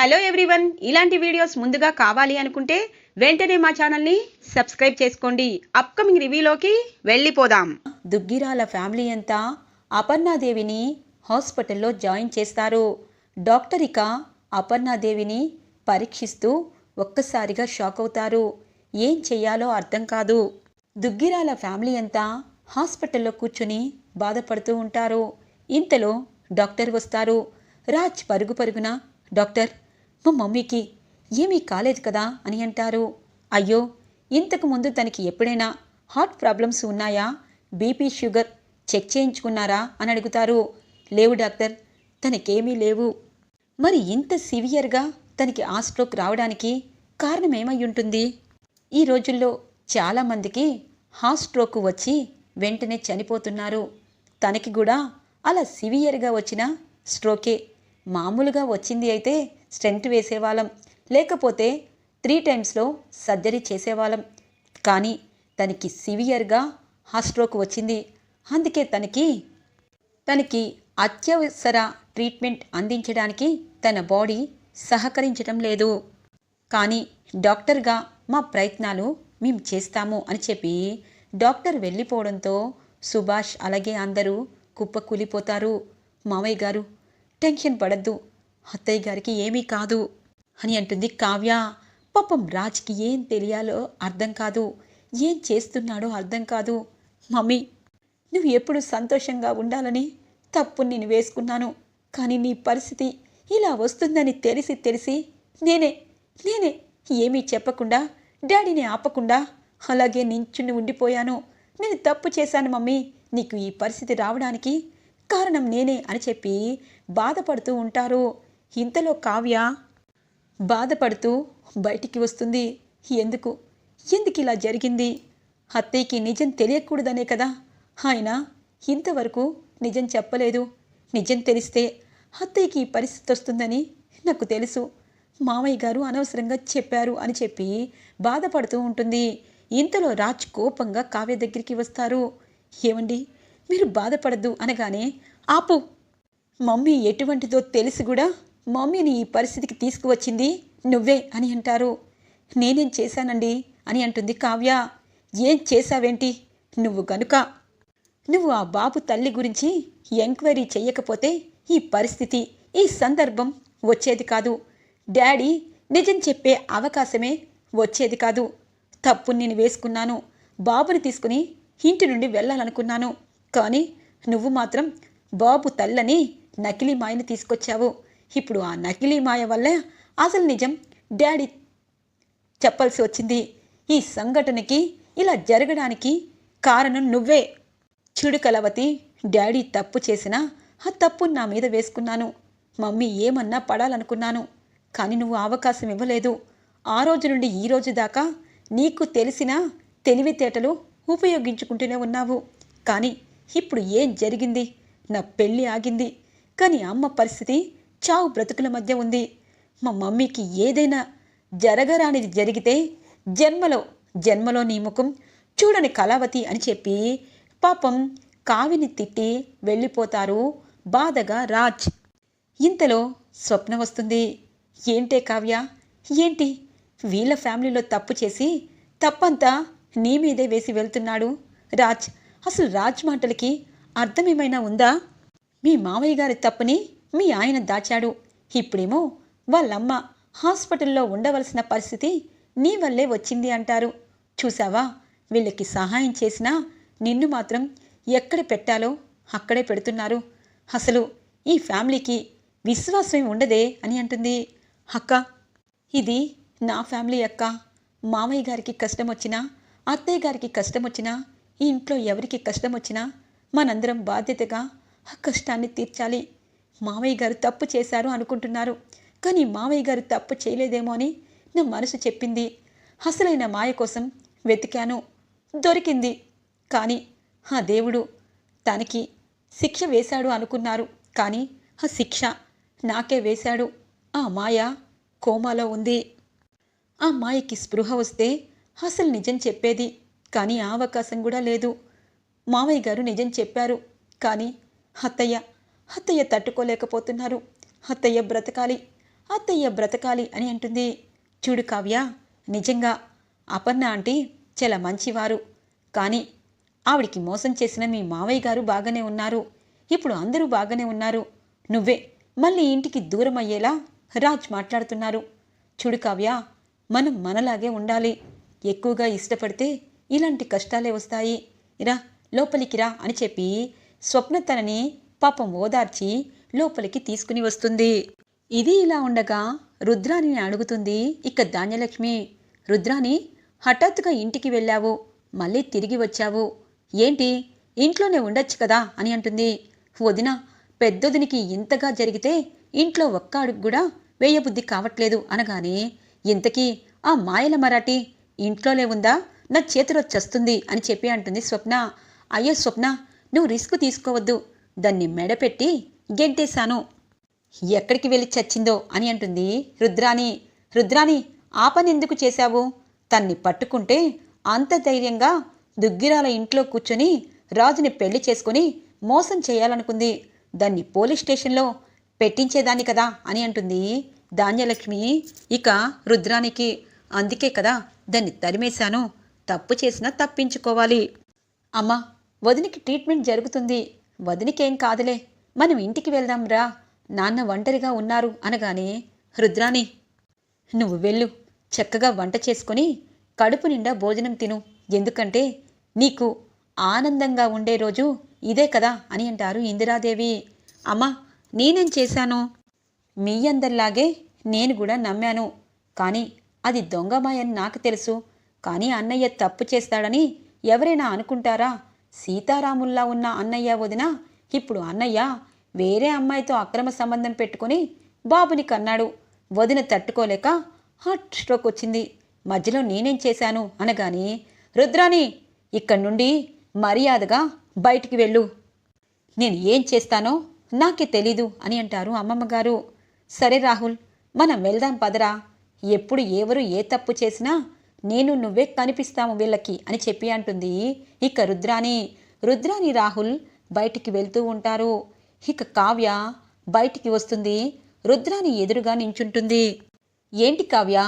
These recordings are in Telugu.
Hello everyone. ఇలాంటి వీడియోస్ ముందుగా కావాలి అనుకుంటే వెంటనే మా ఛానల్ని సబ్స్క్రైబ్ చేసుకోండి. అప్కమింగ్ రివ్యూలోకి వెళ్ళిపోదాం. దుగ్గిరాల ఫ్యామిలీ అంతా అపర్ణాదేవిని హాస్పిటల్లో జాయిన్ చేస్తారు. డాక్టర్ ఇక అపర్ణాదేవిని పరీక్షిస్తూ ఒక్కసారిగా షాక్ అవుతారు. ఏం చెయ్యాలో అర్థం కాదు. దుగ్గిరాల ఫ్యామిలీ అంతా హాస్పిటల్లో కూర్చుని బాధపడుతూ ఉంటారు. ఇంతలో డాక్టర్ వస్తారు. రాజ్ పరుగు పరుగున డాక్టర్ మా మమ్మీకి ఏమీ కాలేదు కదా అని అంటారు. అయ్యో ఇంతకు ముందు తనకి ఎప్పుడైనా హార్ట్ ప్రాబ్లమ్స్ ఉన్నాయా? బీపీ షుగర్ చెక్ చేయించుకున్నారా అని అడుగుతారు. లేవు డాక్టర్ తనకేమీ లేవు. మరి ఇంత సివియర్గా తనకి ఆ స్ట్రోక్ రావడానికి కారణం ఏమై ఉంటుంది ఈ రోజుల్లో చాలామందికి హార్ట్ స్ట్రోక్ వచ్చి వెంటనే చనిపోతున్నారు. తనకి కూడా అలా సివియర్గా వచ్చిన స్ట్రోకే మామూలుగా వచ్చింది అయితే స్టెంట్ వేసేవాళ్ళం. లేకపోతే త్రీ టైమ్స్లో సర్జరీ చేసేవాళ్ళం. కానీ తనకి సివియర్గా హార్ట్ స్ట్రోక్ వచ్చింది. అందుకే తనకి తనకి అత్యవసర ట్రీట్మెంట్ అందించడానికి తన బాడీ సహకరించడం లేదు. కానీ డాక్టర్గా మా ప్రయత్నాలు మేము చేస్తాము అని చెప్పి డాక్టర్ వెళ్ళిపోవడంతో సుభాష్ అలాగే అందరూ కుప్పకూలిపోతారు. మామయ్య గారు టెన్షన్ పడద్దు. అత్తయ్య గారికి ఏమీ కాదు అని అంటుంది కావ్య. పాపం రాజ్కి ఏం తెలియాలో అర్థం కాదు. ఏం చేస్తున్నాడో అర్థం కాదు. మమ్మీ నువ్వు ఎప్పుడు సంతోషంగా ఉండాలని తప్పు నేను వేసుకున్నాను. కానీ నీ పరిస్థితి ఇలా వస్తుందని తెలిసి తెలిసి నేనే నేనే ఏమీ చెప్పకుండా డాడీని ఆపకుండా అలాగే నించుని ఉండిపోయాను. నేను తప్పు చేశాను మమ్మీ. నీకు ఈ పరిస్థితి రావడానికి కారణం నేనే అని చెప్పి బాధపడుతూ ఉంటారు. ఇంతలో కావ్య బాధపడుతూ బయటికి వస్తుంది. ఎందుకు? ఎందుకు ఇలా జరిగింది? అత్తయ్యకి నిజం తెలియకూడదనే కదా? ఆయన ఇంతవరకు నిజం చెప్పలేదు. నిజం తెలిస్తే అత్తయ్యకి ఈ పరిస్థితి వస్తుందని నాకు తెలుసు. మామయ్య గారు అనవసరంగా చెప్పారు అని చెప్పి బాధపడుతూ ఉంటుంది. ఇంతలో రాజ్ కోపంగా కావ్య దగ్గరికి వస్తారు. ఏమండి? మీరు బాధపడద్దు అనగానే ఆపు మమ్మీ ఎటువంటిదో తెలిసి కూడా మమ్మీని ఈ పరిస్థితికి తీసుకువచ్చింది నువ్వే అని అంటారు. నేనేం చేశానండి? అని అంటుంది కావ్య. ఏం చేశావేంటి? నువ్వు గనుక నువ్వు ఆ బాబు తల్లి గురించి ఎంక్వైరీ చెయ్యకపోతే ఈ పరిస్థితి ఈ సందర్భం వచ్చేది కాదు. డాడీ నిజం చెప్పే అవకాశమే వచ్చేది కాదు. తప్పు నేను వేసుకున్నాను. బాబుని తీసుకుని ఇంటి నుండి వెళ్ళాలనుకున్నాను. కానీ నువ్వు మాత్రం బాబు తల్లని నకిలీ మాయని తీసుకొచ్చావు. ఇప్పుడు ఆ నకిలీ మాయ వల్లే అసలు నిజం డాడీ చెప్పాల్సి వచ్చింది. ఈ సంఘటనకి ఇలా జరగడానికి కారణం నువ్వే. చూడు కలవతి డాడీ తప్పు చేసినా ఆ తప్పు నా మీద వేసుకున్నాను. మమ్మీ ఏమన్నా పడాలనుకున్నాను. కానీ నువ్వు అవకాశం ఇవ్వలేదు. ఆ రోజు నుండి ఈ రోజు దాకా నీకు తెలిసిన తెలివితేటలు ఉపయోగించుకుంటూనే ఉన్నావు. కానీ ఇప్పుడు ఏం జరిగింది? నా పెళ్ళి ఆగింది. కానీ అమ్మ పరిస్థితి చావు బ్రతుకుల మధ్య ఉంది. మా మమ్మీకి ఏదైనా జరగరానిది జరిగితే జన్మలో జన్మలో నీ ముఖం చూడని కళావతి అని చెప్పి పాపం కావిని తిట్టి వెళ్ళిపోతారు బాధగా రాజ్. ఇంతలో స్వప్న వస్తుంది. ఏంటే కావ్య? ఏంటి? వీళ్ళ ఫ్యామిలీలో తప్పు చేసి తప్పంతా నీ మీదే వేసి వెళ్తున్నాడు రాజ్. అసలు రాజ్ మాటలకి అర్థమేమైనా ఉందా? మీ మామయ్య గారి తప్పుని మీ ఆయన దాచాడు. ఇప్పుడేమో వాళ్ళమ్మ హాస్పిటల్లో ఉండవలసిన పరిస్థితి నీ వల్లే వచ్చింది అంటారు. చూసావా వీళ్ళకి సహాయం చేసినా నిన్ను మాత్రం ఎక్కడ పెట్టాలో అక్కడే పెడుతున్నారు. అసలు ఈ ఫ్యామిలీకి విశ్వాసం ఉండదే అని అంటుంది. అక్క ఇది నా ఫ్యామిలీ అక్క. మామయ్య గారికి కష్టం వచ్చినా అత్తయ్య గారికి కష్టం వచ్చినా ఈ ఇంట్లో ఎవరికి కష్టం వచ్చినా మనందరం బాధ్యతగా ఆ కష్టాన్ని తీర్చాలి. మావయ్య గారు తప్పు చేశారు అనుకుంటున్నారు. కానీ మావయ్య గారు తప్పు చేయలేదేమో అని నా మనసు చెప్పింది. అసలైన మాయ కోసం వెతికాను. దొరికింది. కానీ ఆ దేవుడు తనకి శిక్ష వేశాడు అనుకున్నారు. కానీ ఆ శిక్ష నాకే వేశాడు. ఆ మాయ కోమాలో ఉంది. ఆ మాయకి స్పృహ వస్తే అసలు నిజం చెప్పేది. కానీ ఆ అవకాశం కూడా లేదు. మావయ్య గారు నిజం చెప్పారు. కానీ అత్తయ్య అత్తయ్య తట్టుకోలేకపోతున్నారు. అత్తయ్య బ్రతకాలి అత్తయ్య బ్రతకాలి అని అంటుంది. చూడు కావ్య నిజంగా అపర్ణ ఆంటీ చాలా మంచివారు. కానీ ఆవిడికి మోసం చేసిన మీ మావయ్య గారు బాగానే ఉన్నారు. ఇప్పుడు అందరూ బాగానే ఉన్నారు. నువ్వే మళ్ళీ ఇంటికి దూరం అయ్యేలా రాజ్ మాట్లాడుతున్నారు. చూడు కావ్య మనం మనలాగే ఉండాలి. ఎక్కువగా ఇష్టపడితే ఇలాంటి కష్టాలే వస్తాయి. రా లోపలికి రా అని చెప్పి స్వప్న తనని పాపం ఓదార్చి లోపలికి తీసుకుని వస్తుంది. ఇది ఇలా ఉండగా రుద్రాని అడుగుతుంది ఇక ధాన్యలక్ష్మి రుద్రాని హఠాత్తుగా ఇంటికి వెళ్ళావు మళ్ళీ తిరిగి వచ్చావు. ఏంటి? ఇంట్లోనే ఉండొచ్చు కదా అని అంటుంది. వదిన పెద్దొదినికి ఇంతగా జరిగితే ఇంట్లో ఒక్క అడుగు కూడా వేయబుద్ధి కావట్లేదు అనగానే ఇంతకీ ఆ మాయల మరాఠీ ఇంట్లోనే ఉందా? నా చేతిలో చస్తుంది అని చెప్పి అంటుంది స్వప్న. అయ్యో స్వప్న నువ్వు రిస్క్ తీసుకోవద్దు. దాన్ని మెడపెట్టి గెంటేశాను. ఎక్కడికి వెళ్ళి చచ్చిందో అని అంటుంది రుద్రాణి. రుద్రాణి ఆ పని ఎందుకు చేశావు? తన్ని పట్టుకుంటే అంత ధైర్యంగా దుగ్గిరాల ఇంట్లో కూర్చొని రాజుని పెళ్ళి చేసుకుని మోసం చేయాలనుకుంది. దాన్ని పోలీస్ స్టేషన్లో పెట్టించేదాన్ని కదా అని అంటుంది ధాన్యలక్ష్మి ఇక రుద్రానికి అందుకే కదా దాన్ని తరిమేశాను. తప్పు చేసినా తప్పించుకోవాలి. అమ్మా వదినికి ట్రీట్మెంట్ జరుగుతుంది. వదినికేం కాదులే. మనం ఇంటికి వెళ్దాం రా. నాన్న ఒంటరిగా ఉన్నారు అనగానే రుద్రాణి నువ్వు వెళ్ళు. చక్కగా వంట చేసుకొని కడుపు నిండా భోజనం తిను. ఎందుకంటే నీకు ఆనందంగా ఉండే రోజు ఇదే కదా అని అంటారు ఇందిరాదేవి. అమ్మా నేనేం చేశాను? మీ అందరిలాగే నేను కూడా నమ్మాను. కానీ అది దొంగమాయని నాకు తెలుసు. కానీ అన్నయ్య తప్పు చేస్తాడని ఎవరైనా అనుకుంటారా? సీతారాముల్లా ఉన్న అన్నయ్య వదిన ఇప్పుడు అన్నయ్య వేరే అమ్మాయితో అక్రమ సంబంధం పెట్టుకుని బాబుని కన్నాడు. వదిన తట్టుకోలేక హార్ట్ స్ట్రోక్ వచ్చింది. మధ్యలో నేనేం చేశాను అనగాని రుద్రాని ఇక్కడి నుండి మర్యాదగా బయటికి వెళ్ళు. నేను ఏం చేస్తానో నాకే తెలీదు అని అంటారు అమ్మమ్మగారు సరే రాహుల్ మనం వెళ్దాం పదరా. ఎప్పుడు ఎవరు ఏ తప్పు చేసినా నేను నువ్వే కనిపిస్తాము వీళ్ళకి అని చెప్పి అంటుంది ఇక రుద్రాని. రుద్రాని రాహుల్ బయటికి వెళ్తూ ఉంటారు. ఇక కావ్య బయటికి వస్తుంది. రుద్రాని ఎదురుగా నించుంటుంది. ఏంటి కావ్య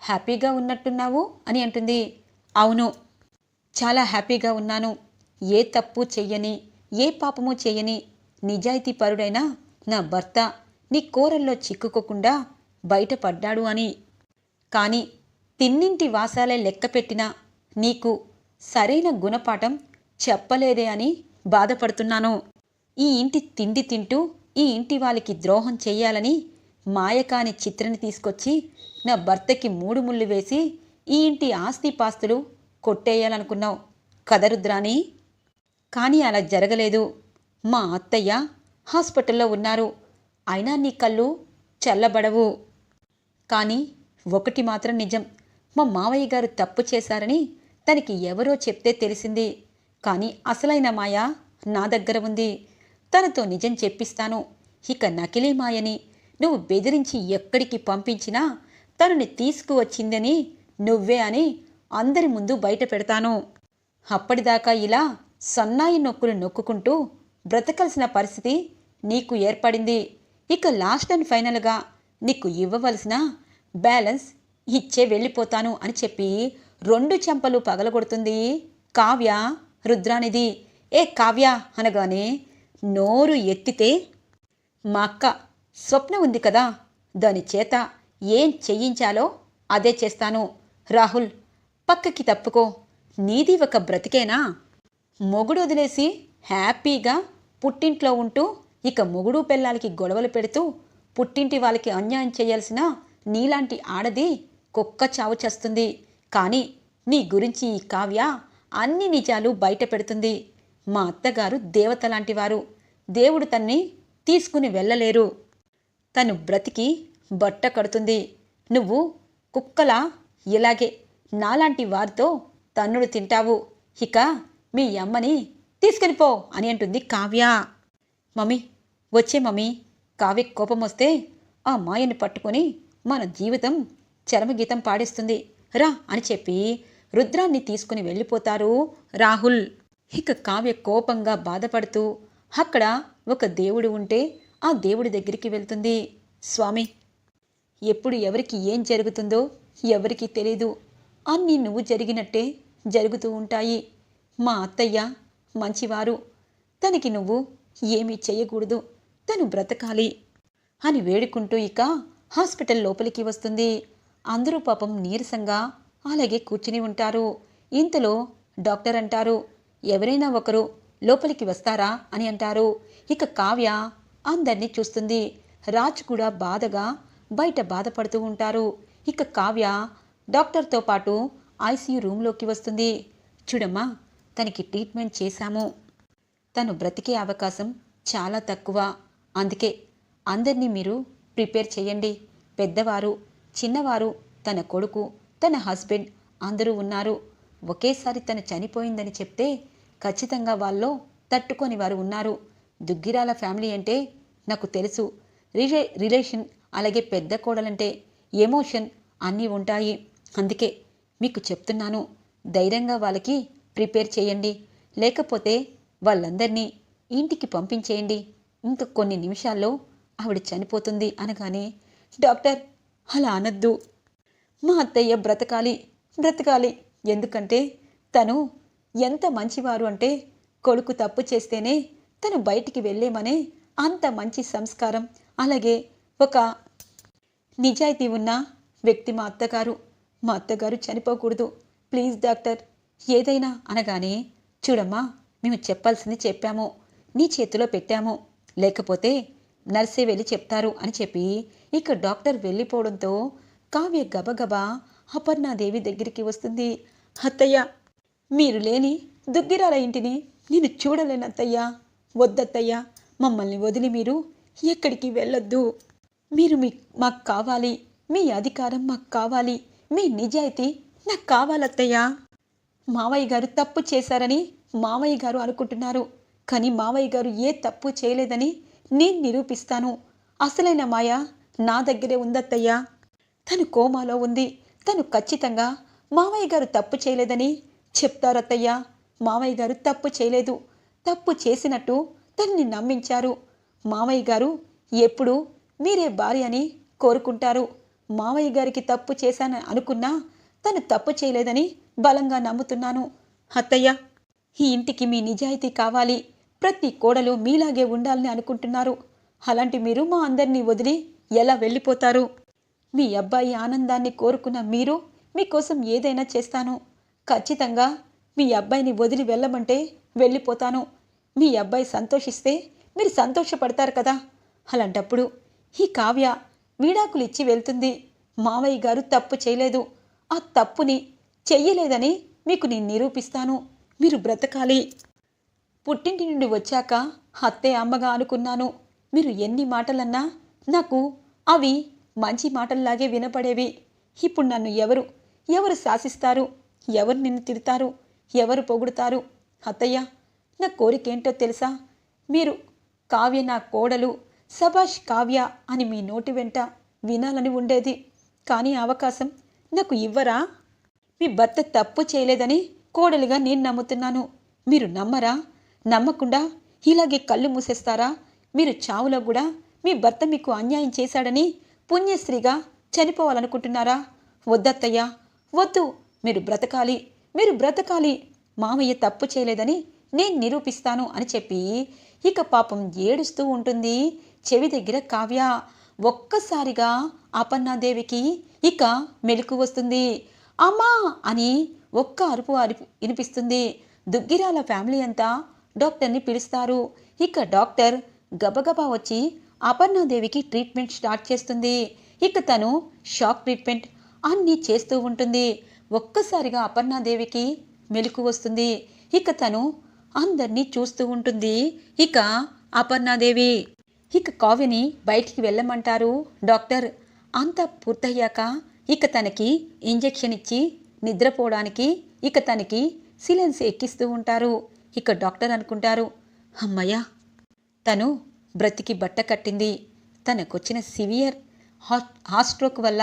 హ్యాపీగా ఉన్నట్టున్నావు అని అంటుంది. అవును చాలా హ్యాపీగా ఉన్నాను. ఏ తప్పు చెయ్యని ఏ పాపము చెయ్యని నిజాయితీ పరుడైన నా భర్త నీ కోరల్లో చిక్కుకోకుండా బయటపడ్డాడు అని. కానీ తిన్నింటి వాసాలే లెక్కపెట్టినా నీకు సరైన గుణపాఠం చెప్పలేదే అని బాధపడుతున్నాను. ఈ ఇంటి తిండి తింటూ ఈ ఇంటి వాళ్ళకి ద్రోహం చేయాలని మాయకాని చిత్రని తీసుకొచ్చి నా భర్తకి మూడు ముళ్ళు వేసి ఈ ఇంటి ఆస్తిపాస్తులు కొట్టేయాలనుకున్నావు. కదరుద్రాని కానీ అలా జరగలేదు. మా అత్తయ్య హాస్పిటల్లో ఉన్నారు. అయినా నీ కళ్ళు చల్లబడవు. కానీ ఒకటి మాత్రం నిజం. మా మావయ్య గారు తప్పు చేశారని తనకి ఎవరో చెప్తే తెలిసింది. కానీ అసలైన మాయ నా దగ్గర ఉంది. తనతో నిజం చెప్పిస్తాను. ఇక నకిలీ మాయని నువ్వు బెదిరించి ఎక్కడికి పంపించినా తనని తీసుకువచ్చిందని నువ్వే అని అందరి ముందు బయట పెడతాను. అప్పటిదాకా ఇలా సన్నాయి నొక్కులు నొక్కుకుంటూ బ్రతకాల్సిన పరిస్థితి నీకు ఏర్పడింది. ఇక లాస్ట్ అండ్ ఫైనల్గా నీకు ఇవ్వవలసిన బ్యాలెన్స్ ఇచ్చే వెళ్ళిపోతాను అని చెప్పి రెండు చెంపలు పగలగొడుతుంది. కావ్య రుద్రానిది ఏ కావ్య అనగానే నోరు ఎత్తితే మా అక్క స్వప్న ఉంది కదా దాని చేత ఏం చెయ్యించాలో అదే చేస్తాను. రాహుల్ పక్కకి తప్పుకో నీది ఒక బ్రతికేనా? మొగుడు వదిలేసి హ్యాపీగా పుట్టింట్లో ఉంటూ ఇక మొగుడు పిల్లలకి గొడవలు పెడుతూ పుట్టింటి వాళ్ళకి అన్యాయం చేయాల్సిన నీలాంటి ఆడది కుక్క చావు చేస్తుంది. కానీ నీ గురించి ఈ కావ్య అన్ని నిజాలు బయట పెడుతుంది. మా అత్తగారు దేవత లాంటివారు దేవుడు తన్ని తీసుకుని వెళ్ళలేరు. తను బ్రతికి బట్ట కడుతుంది. నువ్వు కుక్కలా ఇలాగే నాలాంటి వారితో తన్నుడు తింటావు. ఇక మీ అమ్మని తీసుకుని పో అని అంటుంది కావ్య. మమ్మీ వచ్చే మమ్మీ. కావ్య కోపం వస్తే ఆ మాయని పట్టుకొని మన జీవితం చరమగీతం పాడేస్తుంది. రా అని చెప్పి రుద్రాన్ని తీసుకుని వెళ్ళిపోతారు రాహుల్. ఇక కావ్య కోపంగా బాధపడుతూ అక్కడ ఒక దేవుడు ఉంటే ఆ దేవుడి దగ్గరికి వెళ్తుంది. స్వామి ఎప్పుడు ఎవరికి ఏం జరుగుతుందో ఎవరికీ తెలీదు. అన్నీ నువ్వు జరిగినట్టే జరుగుతూ ఉంటాయి. మా అత్తయ్య మంచివారు. తనకి నువ్వు ఏమీ చేయకూడదు. తను బ్రతకాలి అని వేడుకుంటూ ఇక హాస్పిటల్ లోపలికి వస్తుంది. అందరూ పాపం నీరసంగా అలాగే కూర్చుని ఉంటారు. ఇంతలో డాక్టర్ అంటారు ఎవరైనా ఒకరు లోపలికి వస్తారా? అని అంటారు. ఇక కావ్య అందరినీ చూస్తుంది. రాజ్ కూడా బాధగా బయట బాధపడుతూ ఉంటారు. ఇక కావ్య డాక్టర్తో పాటు ఐసీయూ రూమ్లోకి వస్తుంది. చూడమ్మా తనకి ట్రీట్మెంట్ చేశాము. తను బ్రతికే అవకాశం చాలా తక్కువ. అందుకే అందరినీ మీరు ప్రిపేర్ చేయండి. పెద్దవారు చిన్నవారు తన కొడుకు తన హస్బెండ్ అందరూ ఉన్నారు. ఒకేసారి తను చనిపోయిందని చెప్తే ఖచ్చితంగా వాళ్ళు తట్టుకొని వారు ఉన్నారు. దుగ్గిరాల ఫ్యామిలీ అంటే నాకు తెలుసు. రిలే రిలేషన్ అలాగే పెద్ద కోడలంటే ఎమోషన్ అన్నీ ఉంటాయి. అందుకే మీకు చెప్తున్నాను ధైర్యంగా వాళ్ళకి ప్రిపేర్ చేయండి. లేకపోతే వాళ్ళందరినీ ఇంటికి పంపించేయండి. ఇంకా కొన్ని నిమిషాల్లో ఆవిడ చనిపోతుంది అనగానే డాక్టర్ అలా అనద్దు. మా అత్తయ్య బ్రతకాలి బ్రతకాలి. ఎందుకంటే తను ఎంత మంచివారు అంటే కొడుకు తప్పు చేస్తేనే తను బయటికి వెళ్ళేమనే అంత మంచి సంస్కారం. అలాగే ఒక నిజాయితీ ఉన్న వ్యక్తి మా అత్తగారు. మా అత్తగారు చనిపోకూడదు. ప్లీజ్ డాక్టర్ ఏదైనా అనగానే చూడమ్మా మేము చెప్పాల్సింది చెప్పాము. నీ చేతిలో పెట్టాము. లేకపోతే నర్సే వెళ్ళి చెప్తారు అని చెప్పి ఇక డాక్టర్ వెళ్ళిపోవడంతో కావ్య గబగబా అపర్ణాదేవి దగ్గరికి వస్తుంది. అత్తయ్య మీరు లేని దుగ్గిరాల ఇంటిని నేను చూడలేను అత్తయ్యా. వద్దత్తయ్య మమ్మల్ని వదిలి మీరు ఎక్కడికి వెళ్ళొద్దు. మీరు మీ మాకు కావాలి. మీ అధికారం మాకు కావాలి. మీ నిజాయితీ నాకు కావాలత్తయ్యా మావయ్య గారు తప్పు చేశారని మావయ్య గారు అనుకుంటున్నారు. కానీ మావయ్య గారు ఏ తప్పు చేయలేదని నేను నిరూపిస్తాను. అసలైన మాయ నా దగ్గరే ఉందత్తయ్యా. తను కోమాలో ఉంది. తను ఖచ్చితంగా మావయ్య గారు తప్పు చేయలేదని చెప్తారత్తయ్యా. మావయ్య గారు తప్పు చేయలేదు. తప్పు చేసినట్టు తన్ని నమ్మించారు. మావయ్య గారు ఎప్పుడు మీరే భార్య అని కోరుకుంటారు. మావయ్య గారికి తప్పు చేశానని అనుకున్నా తను తప్పు చేయలేదని బలంగా నమ్ముతున్నాను. అత్తయ్య ఈ ఇంటికి మీ నిజాయితీ కావాలి. ప్రతి కోడలు మీలాగే ఉండాలని అనుకుంటున్నారు. అలాంటి మీరు మా అందరినీ వదిలి ఎలా వెళ్ళిపోతారు? మీ అబ్బాయి ఆనందాన్ని కోరుకున్న మీరు మీకోసం ఏదైనా చేస్తాను. ఖచ్చితంగా మీ అబ్బాయిని వదిలి వెళ్ళమంటే వెళ్ళిపోతాను. మీ అబ్బాయి సంతోషిస్తే మీరు సంతోషపడతారు కదా? అలాంటప్పుడు ఈ కావ్య వీడాకులు ఇచ్చి వెళ్తుంది. మావయ్య గారు తప్పు చేయలేదు. ఆ తప్పుని చెయ్యలేదని మీకు నేను నిరూపిస్తాను. మీరు బ్రతకాలి. పుట్టింటి నుండి వచ్చాక అత్తే అమ్మగా అనుకున్నాను. మీరు ఎన్ని మాటలన్నా నాకు అవి మంచి మాటల్లాగే వినపడేవి. ఇప్పుడు నన్ను ఎవరు? ఎవరు శాసిస్తారు? ఎవరు నిన్ను తిడతారు? ఎవరు పొగుడుతారు? అత్తయ్య నా కోరికేంటో తెలుసా? మీరు కావ్య నా కోడలు సభాష్ కావ్య అని మీ నోటి వెంట వినాలని ఉండేది. కానీ అవకాశం నాకు ఇవ్వరా? మీ భర్త తప్పు చేయలేదని కోడలుగా నేను నమ్ముతున్నాను. మీరు నమ్మరా? నమ్మకుండా ఇలాగే కళ్ళు మూసేస్తారా? మీరు చావులో కూడా మీ భర్త మీకు అన్యాయం చేశాడని పుణ్యశ్రీగా చనిపోవాలనుకుంటున్నారా? వద్దత్తయ్యా వద్దు. మీరు బ్రతకాలి. మీరు బ్రతకాలి. మామయ్య తప్పు చేయలేదని నేను నిరూపిస్తాను అని చెప్పి ఇక పాపం ఏడుస్తూ ఉంటుంది. చెవి దగ్గర కావ్య ఒక్కసారిగా అపన్నాదేవికి ఇక మెలకు వస్తుంది. అమ్మా! అని ఒక్క అరుపు అరుపు వినిపిస్తుంది. దుగ్గిరాల ఫ్యామిలీ అంతా డాక్టర్ని పిలుస్తారు. ఇక డాక్టర్ గబగబా వచ్చి అపర్ణాదేవికి ట్రీట్మెంట్ స్టార్ట్ చేస్తుంది. ఇక తను షాక్ ట్రీట్మెంట్ అన్నీ చేస్తూ ఉంటుంది. ఒక్కసారిగా అపర్ణాదేవికి మెలకు వస్తుంది. ఇక తను అందరినీ చూస్తూ ఉంటుంది. ఇక అపర్ణాదేవి ఇక కావ్యని బయటికి వెళ్ళమంటారు డాక్టర్. అంతా పూర్తయ్యాక ఇక తనకి ఇంజెక్షన్ ఇచ్చి నిద్రపోవడానికి ఇక తనకి సిలెన్స్ ఎక్కిస్తూ ఉంటారు. ఇక డాక్టర్ అనుకుంటారు అమ్మయ్య తను బ్రతికి బట్ట కట్టింది. తనకొచ్చిన సివియర్ హాట్ హార్ట్ స్ట్రోక్ వల్ల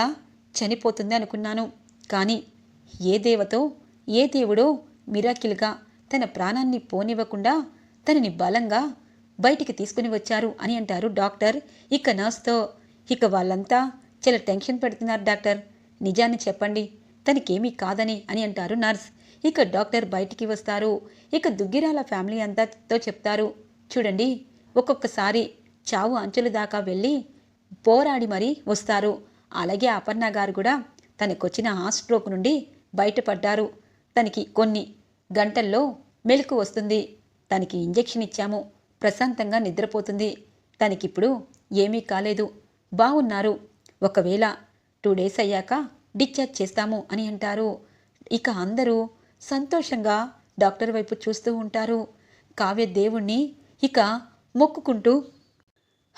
చనిపోతుంది అనుకున్నాను. కానీ ఏ దేవతో ఏ దేవుడో మిరాకిల్గా తన ప్రాణాన్ని పోనివ్వకుండా తనని బలంగా బయటికి తీసుకుని వచ్చారు అని అంటారు డాక్టర్. ఇక నర్స్తో ఇక వాళ్ళంతా చాలా టెన్షన్ పెడుతున్నారు డాక్టర్. నిజాన్ని చెప్పండి తనకేమీ కాదని అని అంటారు నర్స్. ఇక డాక్టర్ బయటికి వస్తారు. ఇక దుగ్గిరాల ఫ్యామిలీ అంతాతో చెప్తారు. చూడండి ఒక్కొక్కసారి చావు అంచుల దాకా వెళ్ళి పోరాడి మరీ వస్తారు. అలాగే అపర్ణ గారు కూడా తనకొచ్చిన హాస్ట్రోక్ నుండి బయటపడ్డారు. తనకి కొన్ని గంటల్లో మెలకు వస్తుంది. తనకి ఇంజెక్షన్ ఇచ్చాము. ప్రశాంతంగా నిద్రపోతుంది. తనకిప్పుడు ఏమీ కాలేదు. బాగున్నారు ఒకవేళ టూ డేస్ అయ్యాక డిశ్చార్జ్ చేస్తాము అని అంటారు. ఇక అందరూ సంతోషంగా డాక్టర్ వైపు చూస్తూ ఉంటారు. కావ్య దేవుణ్ణి ఇక మొక్కుకుంటూ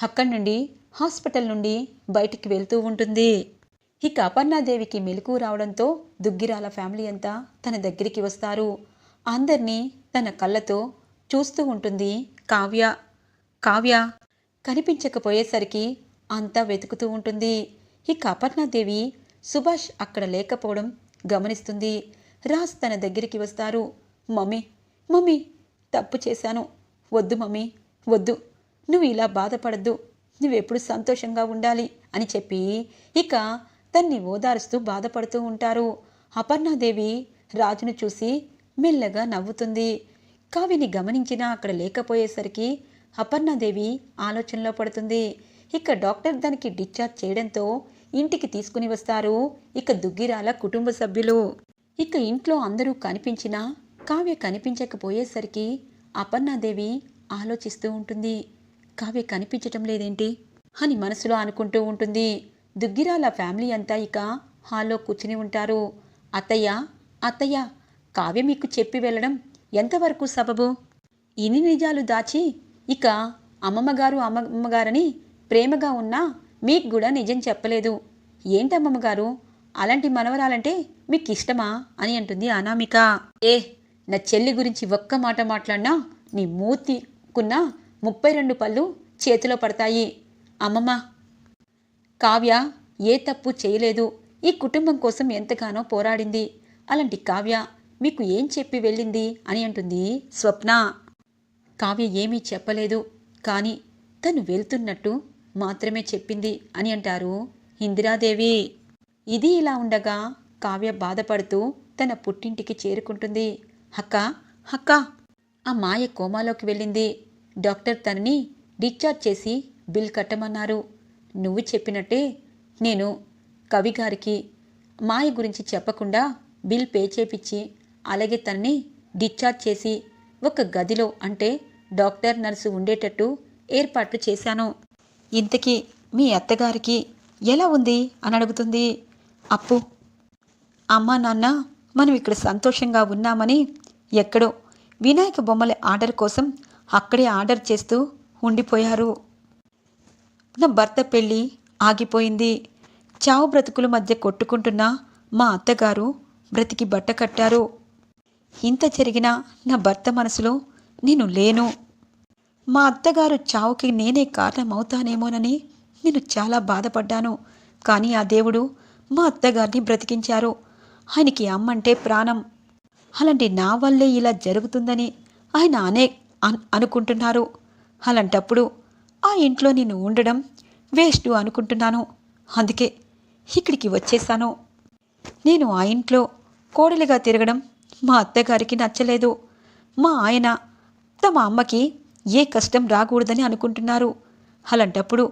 అక్కడి నుండి హాస్పిటల్ నుండి బయటికి వెళ్తూ ఉంటుంది. ఇక అపర్ణాదేవికి మెలకు రావడంతో దుగ్గిరాల ఫ్యామిలీ అంతా తన దగ్గరికి వస్తారు. అందరినీ తన కళ్ళతో చూస్తూ ఉంటుంది కావ్య. కావ్య కనిపించకపోయేసరికి అంతా వెతుకుతూ ఉంటుంది. ఇక అపర్ణాదేవి సుభాష్ అక్కడ లేకపోవడం గమనిస్తుంది. రాజ్ తన దగ్గరికి వస్తారు. మమ్మీ మమ్మీ తప్పు చేశాను. వద్దు మమ్మీ వద్దు. నువ్వు ఇలా బాధపడద్దు. నువ్వెప్పుడు సంతోషంగా ఉండాలి అని చెప్పి ఇక తన్ని ఓదారుస్తూ బాధపడుతూ ఉంటారు. అపర్ణాదేవి రాజును చూసి మెల్లగా నవ్వుతుంది. కావిని గమనించినా అక్కడ లేకపోయేసరికి అపర్ణాదేవి ఆలోచనలో పడుతుంది. ఇక డాక్టర్ దానికి డిశ్చార్జ్ చేయడంతో ఇంటికి తీసుకుని వస్తారు ఇక దుగ్గిరాల కుటుంబ సభ్యులు. ఇక ఇంట్లో అందరూ కనిపించినా కావ్య కనిపించకపోయేసరికి అపర్ణాదేవి ఆలోచిస్తూ ఉంటుంది. కావ్య కనిపించటం లేదేంటి? అని మనసులో అనుకుంటూ ఉంటుంది. దుగ్గిరాల ఫ్యామిలీ అంతా ఇక హాల్లో కూర్చుని ఉంటారు. అత్తయ్య అత్తయ్య కావ్య మీకు చెప్పి వెళ్ళడం ఎంతవరకు సబబు? ఇన్ని నిజాలు దాచి ఇక అమ్మమ్మగారు అమ్మమ్మగారని ప్రేమగా ఉన్నా మీకు కూడా నిజం చెప్పలేదు. ఏంటమ్మమ్మగారు అలాంటి మనవరాలంటే మీకు ఇష్టమా? అని అంటుంది అనామిక. ఏ నా చెల్లి గురించి ఒక్క మాట మాట్లాడినా నీ మూతి కున్న ముప్పై రెండు పళ్ళు చేతిలో పడతాయి. అమ్మమ్మ! కావ్య ఏ తప్పు చేయలేదు. ఈ కుటుంబం కోసం ఎంతగానో పోరాడింది. అలాంటి కావ్య మీకు ఏం చెప్పి వెళ్ళింది? అని అంటుంది స్వప్న. కావ్య ఏమీ చెప్పలేదు. కానీ తను వెళ్తున్నట్టు మాత్రమే చెప్పింది అని అంటారు ఇందిరాదేవి. ఇది ఇలా ఉండగా కావ్య బాధపడుతూ తన పుట్టింటికి చేరుకుంటుంది. అక్క! అక్క! ఆ మాయ కోమాలోకి వెళ్ళింది. డాక్టర్ తనని డిశ్చార్జ్ చేసి బిల్ కట్టమన్నారు. నువ్వు చెప్పినట్టే నేను కవి గారికి మాయ గురించి చెప్పకుండా బిల్ పే చేపిచ్చి అలాగే తనని డిశ్చార్జ్ చేసి ఒక గదిలో అంటే డాక్టర్ నర్సు ఉండేటట్టు ఏర్పాట్లు చేశాను. ఇంతకీ మీ అత్తగారికి ఎలా ఉంది? అని అడుగుతుంది. అప్పు. అమ్మా నాన్న మనం ఇక్కడ సంతోషంగా ఉన్నామని ఎక్కడో వినాయక బొమ్మల ఆర్డర్ కోసం అక్కడే ఆర్డర్ చేస్తూ ఉండిపోయారు. నా భర్త పెళ్ళి ఆగిపోయింది. చావు బ్రతుకుల మధ్య కొట్టుకుంటున్న మా అత్తగారు బ్రతికి బట్ట కట్టారు. ఇంత జరిగినా నా భర్త మనసులో నేను లేను. మా అత్తగారు చావుకి నేనే కారణమవుతానేమోనని నేను చాలా బాధపడ్డాను. కానీ ఆ దేవుడు మా అత్తగారిని బ్రతికించారు. ఆయనకి అమ్మంటే ప్రాణం. అలాంటి నా వల్లే ఇలా జరుగుతుందని ఆయన అనే అనుకుంటున్నారు. అలాంటప్పుడు ఆ ఇంట్లో నేను ఉండడం వేస్ట్ అనుకుంటున్నాను. అందుకే ఇక్కడికి వచ్చేసాను. నేను ఆ ఇంట్లో కోడలిగా తిరగడం మా అత్తగారికి నచ్చలేదు. మా ఆయన తమ అమ్మకి ఏ కష్టం రాకూడదని అనుకుంటున్నారు. అలాంటప్పుడు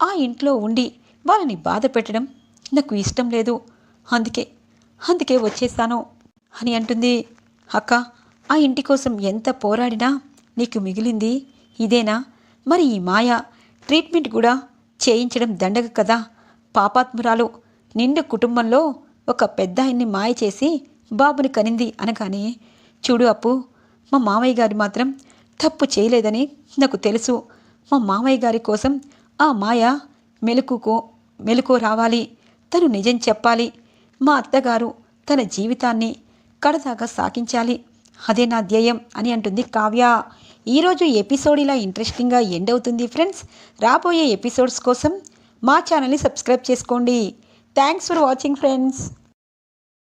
ఆ ఇంట్లో ఉండి వాళ్ళని బాధ పెట్టడం నాకు ఇష్టం లేదు. అందుకే అందుకే వచ్చేసాను. అని అంటుంది. అక్క ఆ ఇంటి కోసం ఎంత పోరాడినా నీకు మిగిలింది ఇదేనా? మరి ఈ మాయ ట్రీట్మెంట్ కూడా చేయించడం దండగ కదా? పాపాత్మురాలు నిండు కుటుంబంలో ఒక పెద్ద ఆయన్ని మాయ చేసి బాబుని కనింది అనగానే చూడు అప్పు మా మామయ్య గారి మాత్రం తప్పు చేయలేదని నాకు తెలుసు. మా మామయ్య గారి కోసం ఆ మాయ మెలకుకో మెలకు రావాలి. తను నిజం చెప్పాలి. మా అత్తగారు తన జీవితాన్ని కడదాకా సాగించాలి? అదే నా ధ్యేయం అని అంటుంది కావ్య. ఈరోజు ఎపిసోడ్ ఇలా ఇంట్రెస్టింగ్గా ఎండ్ అవుతుంది ఫ్రెండ్స్. రాబోయే ఎపిసోడ్స్ కోసం మా ఛానల్ని సబ్స్క్రైబ్ చేసుకోండి. Thanks for watching friends.